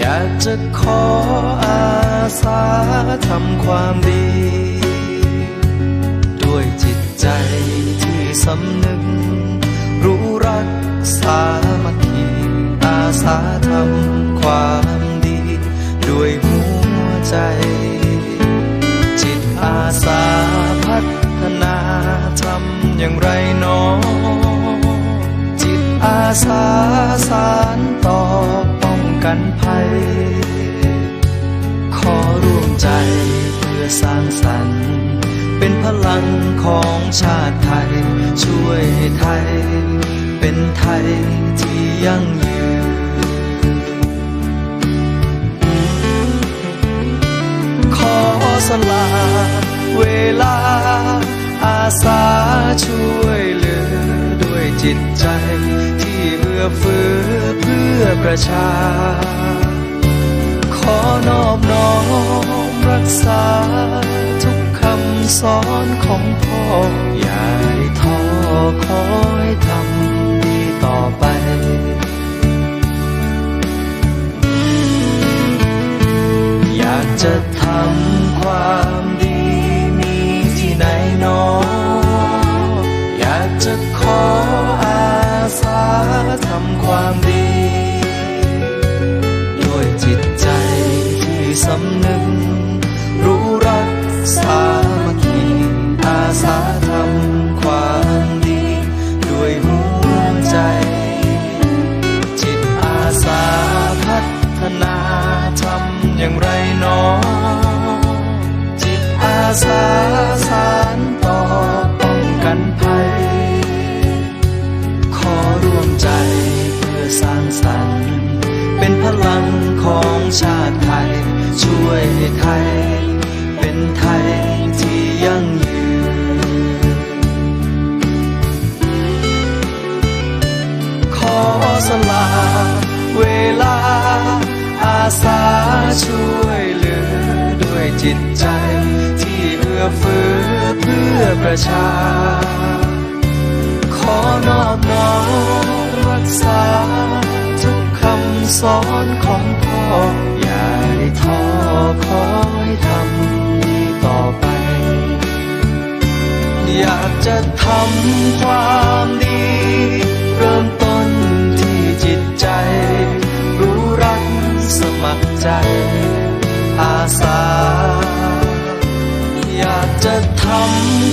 อยากจะขออาสาทำความดี ด้วยจิตใจที่สำนึก รู้รักสามัคคีอาสาทำความดี ด้วยหัวใจ จิตอาสาพัฒนาทำอย่างไรหนอ อาสาสารต่อป้องกันภัย ขอร่วมใจเพื่อสร้างสรรค์ เป็นพลังของชาติไทย ช่วยให้ไทย เป็นไทยที่ยั่งยืนขอสละเวลา อาสาช่วยเหลือด้วยจิตใจ อื้อเฟื้อเพื่อประชา ขอนอบน้อมรักษา ทุกคำสอนของพ่อ อย่าให้ท้อคอยทำดีต่อไปอยากจะทำความดีมีที่ไหนนออยากจะขออาสา ทำความดี ด้วยจิตใจที่สำนึก รู้รักสามัคคีอาสาทำความดี ด้วยหัวใจ จิตอาสาพัฒนาทำอย่างไรหนอจิตอาสา ไทย เป็นไทยที่ยั่งยืน ขอสละเวลา อาสาช่วยเหลือ ด้วยจิตใจที่เอื้อเฟื้อเพื่อประชา ขอนอบน้อมรักษา ทุกคำสอนของพ่อ ขอให้ทำดีต่อไป อยากจะทำความดี เริ่มต้นที่จิตใจ รู้รักสมัครใจ อาสา อยากจะทำ